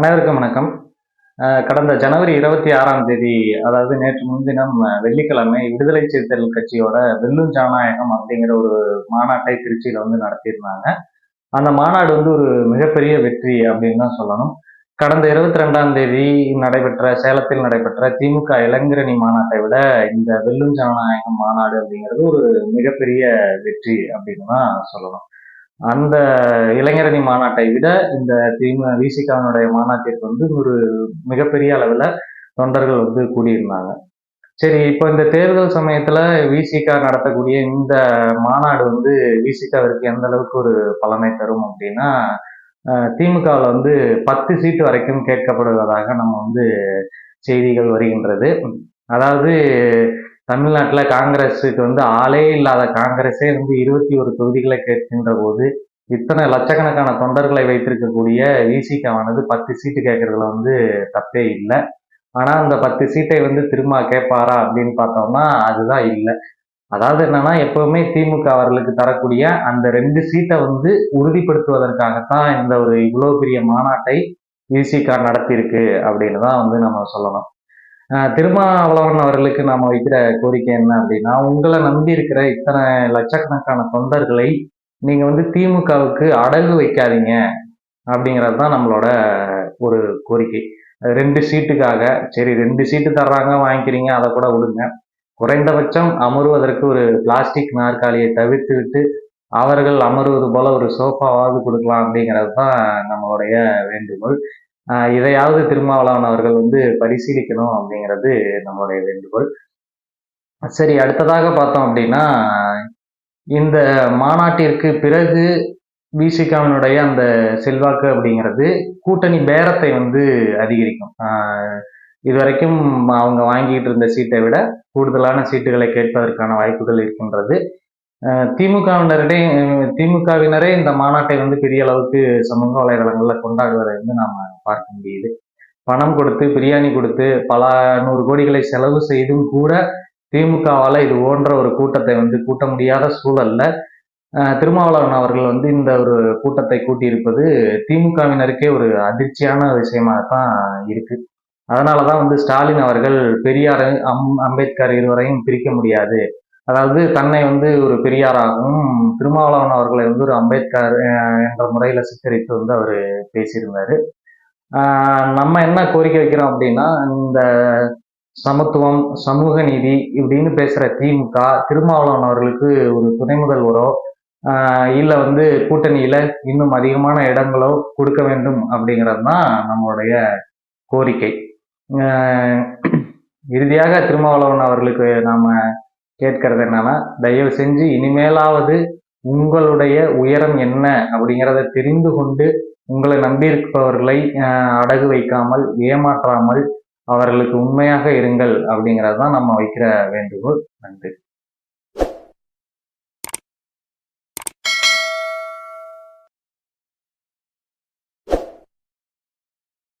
அனைவருக்கும் வணக்கம். கடந்த ஜனவரி இருபத்தி ஆறாம் தேதி அதாவது நேற்று முன்தினம் வெள்ளிக்கிழமை விடுதலை சிறுத்தைகள் கட்சியோட வெல்லும் ஜனநாயகம் அப்படிங்கிற ஒரு மாநாட்டை திருச்சியில வந்து நடத்தியிருந்தாங்க. அந்த மாநாடு வந்து ஒரு மிகப்பெரிய வெற்றி அப்படின்னு தான் சொல்லணும். கடந்த இருபத்தி ரெண்டாம் தேதி நடைபெற்ற சேலத்தில் நடைபெற்ற திமுக இளைஞரணி மாநாட்டை விட இந்த வெல்லும் ஜனநாயகம் மாநாடு அப்படிங்கிறது ஒரு மிகப்பெரிய வெற்றி அப்படின்னு தான் சொல்லணும். அந்த இளைஞரணி மாநாட்டை விட இந்த திமு விசிகாவினுடைய மாநாட்டிற்கு வந்து ஒரு மிகப்பெரிய அளவில் தொண்டர்கள் வந்து கூடியிருந்தாங்க. சரி இப்போ இந்த தேர்தல் சமயத்தில் விசிகா நடத்தக்கூடிய இந்த மாநாடு வந்து விசிகாவிற்கு எந்த அளவுக்கு ஒரு பலனை தரும் அப்படின்னா திமுகவில் வந்து பத்து சீட்டு வரைக்கும் கேட்கப்படுவதாக நம்ம வந்து செய்திகள் வருகின்றது. அதாவது தமிழ்நாட்டில் காங்கிரஸுக்கு வந்து ஆளே இல்லாத காங்கிரஸே வந்து இருபத்தி ஒரு தொகுதிகளை கேட்கின்ற போது இத்தனை லட்சக்கணக்கான தொண்டர்களை வைத்திருக்கக்கூடிய விசிகாவானது பத்து சீட்டு கேட்கறதுல வந்து தப்பே இல்லை. ஆனால் அந்த பத்து சீட்டை வந்து திரும்ப கேட்பாரா அப்படின்னு பார்த்தோம்னா அதுதான் இல்லை. அதாவது என்னன்னா எப்பவுமே திமுக அவர்களுக்கு தரக்கூடிய அந்த ரெண்டு சீட்டை வந்து உறுதிப்படுத்துவதற்காகத்தான் இந்த ஒரு இவ்வளோ பெரிய மாநாட்டை விசிகா நடத்தியிருக்கு அப்படின்னு தான் வந்து நம்ம சொல்லணும். திருமாவளவன் அவர்களுக்கு நாம் வைக்கிற கோரிக்கை என்ன அப்படின்னா உங்களை நம்பி இருக்கிற இத்தனை லட்சக்கணக்கான தொண்டர்களை நீங்கள் வந்து திமுகவுக்கு அடகு வைக்காதீங்க அப்படிங்கிறது தான் நம்மளோட ஒரு கோரிக்கை. ரெண்டு சீட்டுக்காக சரி ரெண்டு சீட்டு தர்றாங்க வாங்கிக்கிறீங்க அதை கூட விடுங்க. குறைந்தபட்சம் அமருவதற்கு ஒரு பிளாஸ்டிக் நாற்காலியை தவிர்த்து விட்டு அவர்கள் அமருவது போல ஒரு சோஃபாவாவது கொடுக்கலாம் அப்படிங்கிறது தான் நம்மளுடைய வேண்டுகோள். இதையாவது திருமாவளவன் அவர்கள் வந்து பரிசீலிக்கணும் அப்படிங்கிறது நம்மளுடைய வேண்டுகோள். சரி அடுத்ததாக பார்த்தோம் அப்படின்னா இந்த மாநாட்டிற்கு பிறகு விசிகாவினுடைய அந்த செல்வாக்கு அப்படிங்கிறது கூட்டணி பேரத்தை வந்து அதிகரிக்கும். இது இதுவரைக்கும் அவங்க வாங்கிட்டு இருந்த சீட்டை விட கூடுதலான சீட்டுகளை கேட்பதற்கான வாய்ப்புகள் இருக்கின்றது. ஆஹ் திமுகவினரிடையே திமுகவினரே இந்த மாநாட்டை வந்து பெரிய அளவுக்கு சமூக வலைதளங்களில் கொண்டாடுவதை வந்து நாம் பார்க்க முடியுது. பணம் கொடுத்து பிரியாணி கொடுத்து பல நூறு கோடிகளை செலவு செய்தும் கூட திமுகவால் இது போன்ற ஒரு கூட்டத்தை வந்து கூட்ட முடியாத சூழல்ல திருமாவளவன் அவர்கள் வந்து இந்த ஒரு கூட்டத்தை கூட்டியிருப்பது திமுகவினருக்கே ஒரு அதிர்ச்சியான விஷயமாகத்தான் இருக்கு. அதனாலதான் வந்து ஸ்டாலின் அவர்கள் பெரியார் அம் அம்பேத்கர் இருவரையும் பிரிக்க முடியாது. அதாவது தன்னை வந்து ஒரு பெரியாராகவும் திருமாவளவன் அவர்களை வந்து ஒரு அம்பேத்கர் என்ற முறையில சித்தரித்து வந்து அவர் பேசியிருந்தாரு. நம்ம என்ன கோரிக்கை வைக்கிறோம் அப்படின்னா இந்த சமத்துவம் சமூக நீதி இப்படின்னு பேசுற திமுக திருமாவளவன் அவர்களுக்கு ஒரு துணை முதல்வரோ இல்ல வந்து கூட்டணியில இன்னும் அதிகமான இடங்களோ கொடுக்க வேண்டும் அப்படிங்கிறது தான் நம்மளுடைய கோரிக்கை. இறுதியாக திருமாவளவன் அவர்களுக்கு நாம கேட்கறது என்னன்னா தயவு செஞ்சு இனிமேலாவது உங்களுடைய உயரம் என்ன அப்படிங்கிறத தெரிந்து கொண்டு உங்களை நம்பியிருப்பவர்களை அடகு வைக்காமல் ஏமாற்றாமல் அவர்களுக்கு உண்மையாக இருங்கள் அப்படிங்கிறது தான் நம்ம வைக்கிற வேண்டுகோள். நன்றி.